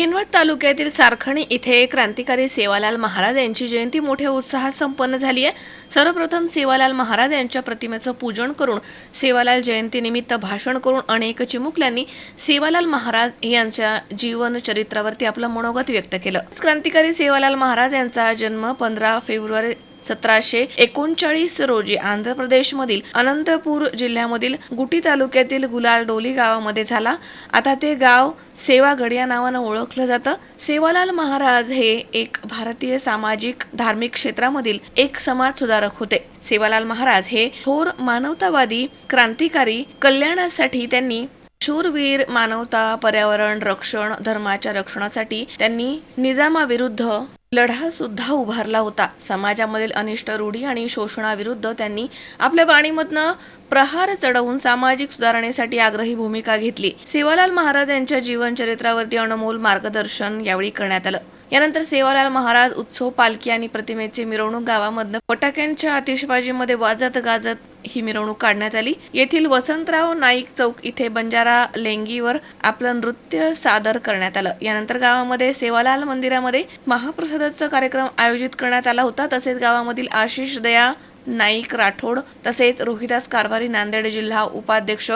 किनवट तालुक्यातील सारखणी इथे क्रांतिकारी सेवालाल महाराज यांची जयंती मोठ्या उत्साहात संपन्न झाली आहे. सर्वप्रथम सेवालाल महाराज यांच्या प्रतिमेचं पूजन करून सेवालाल जयंतीनिमित्त भाषण करून अनेक चिमुकल्यांनी सेवालाल महाराज यांच्या जीवन चरित्रावरती आपलं मनोगत व्यक्त केलं. क्रांतिकारी सेवालाल महाराज यांचा जन्म पंधरा फेब्रुवारी सतराशे एकोणचाळीस रोजी आंध्र प्रदेशमधील अनंतपूर जिल्ह्यामधील गुटी तालुक्यातील गुलालडोली गावामध्ये झाला. आता ते गाव सेवागड या नावानं ओळखलं जातं. सेवालाल महाराज हे एक भारतीय सामाजिक धार्मिक क्षेत्रामधील एक समाज सुधारक होते. सेवालाल महाराज हे थोर मानवतावादी क्रांतिकारी कल्याणासाठी त्यांनी शूरवीर मानवता पर्यावरण रक्षण धर्माच्या रक्षणासाठी त्यांनी निजामाविरुद्ध लढा सुद्धा उभारला होता. समाजामधील अनिष्ट रूढी आणि शोषणाविरुद्ध त्यांनी आपल्या वाणीमधनं प्रहार चढवून सामाजिक सुधारणेसाठी आग्रही भूमिका घेतली. सेवालाल महाराज यांच्या जीवन चरित्रावरती अनमोल मार्गदर्शन यावेळी करण्यात आलं. यानंतर सेवालाल महाराज उत्सव पालखी आणि प्रतिमेची मिरवणूक गावामधनं फटाक्यांच्या आतिषबाजीमध्ये वाजत गाजत ही मिरवणूक काढण्यात आली. येथील वसंतराव नाईक चौक इथे बंजारा लेंगीवर आपलं नृत्य सादर करण्यात आलं. यानंतर गावामध्ये सेवालाल मंदिरामध्ये महाप्रसादाचा कार्यक्रम आयोजित करण्यात आला होता. तसेच गावामधील आशिष दया नाईक राठोड तसेच रोहिदास कारभारी नांदेड जिल्हा उपाध्यक्ष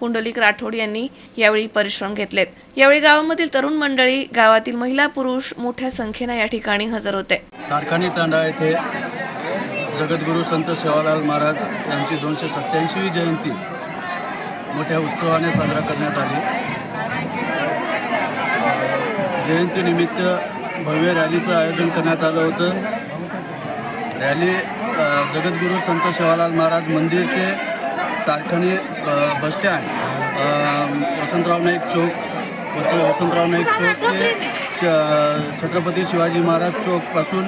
पुंडलिक राठोड यांनी यावेळी परिश्रम घेतलेत. यावेळी गावामधील तरुण मंडळी गावातील महिला पुरुष मोठ्या संख्येने या ठिकाणी हजर होते. सारखानी तांडा येथे जगद्गुरू संत सेवालाल महाराज यांची दोनशे सत्याऐंशीवी जयंती मोठ्या उत्सवाने साजरा करण्यात आली. जयंतीनिमित्त भव्य रॅलीचं आयोजन करण्यात आलं होतं. रॅली जगद्गुरू संत सेवालाल महाराज मंदिर ते सारखणी बसस्टँड वसंतराव नाईक चौक वच वसंतराव नाईक चौक ते श- छत्रपती शिवाजी महाराज चौकपासून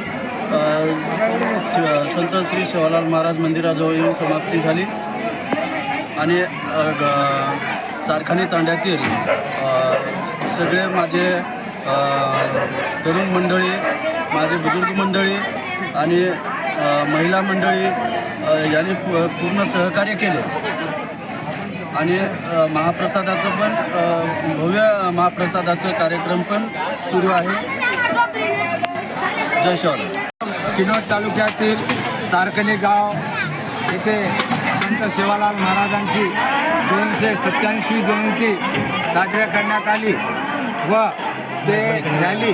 संत श्री शिवालाल महाराज मंदिराजवळ येऊन समाप्ती झाली. आणि ग- सारखानी तांड्यातील सगळे माझे तरुण मंडळी माझे बुजुर्ग मंडळी आणि महिला मंडळी यांनी पूर्ण सहकार्य केले. आणि महाप्रसादाचं पण भव्य महाप्रसादाचं कार्यक्रम पण सुरू आहे. जय शिवराय तालुक्यातील सारकणी गाव येथे संत सेवालाल महाराजांची दोनशे सत्याऐंशी जयंती साजऱ्या करण्यात आली व ते रॅली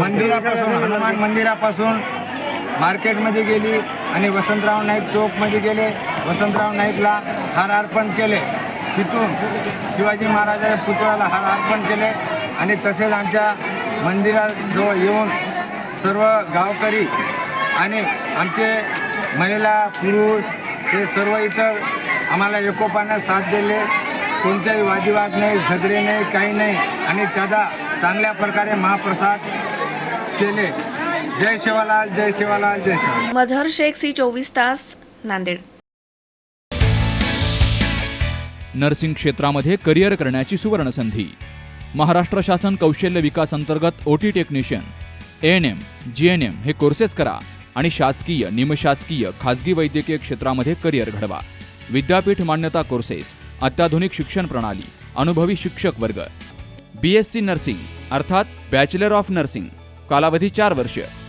मंदिरापासून हनुमान मंदिरापासून मार्केटमध्ये गेली आणि वसंतराव नाईक चौकमध्ये गेले. वसंतराव नाईकला हार अर्पण केले. तिथून शिवाजी महाराजाच्या पुतळ्याला हार अर्पण केले. आणि तसेच आमच्या मंदिराजवळ येऊन सर्व गावकरी आणि आमचे महिला पुरुष हे सर्व इतर आम्हाला एकोपानं साथ दिले. कोणत्याही वादिवाद नाही झगडे नाही काही नाही. आणि त्याचा चांगल्या प्रकारे महाप्रसाद केले. जय शिवालाल जय शिवालाल जय शिवालाल. मझहर शेख सी चोवीस तास नांदेड. नर्सिंग क्षेत्रामध्ये करिअर करण्याची सुवर्णसंधी. महाराष्ट्र शासन कौशल्य विकास अंतर्गत OT technician A N M G N M हे कोर्सेस करा आणि शासकीय निमशासकीय खाजगी वैद्यकीय क्षेत्रामध्ये करिअर घडवा. विद्यापीठ मान्यता कोर्सेस अत्याधुनिक शिक्षण प्रणाली अनुभवी शिक्षक वर्ग. बी एस सी नर्सिंग अर्थात बॅचलर ऑफ नर्सिंग कालावधी चार वर्ष.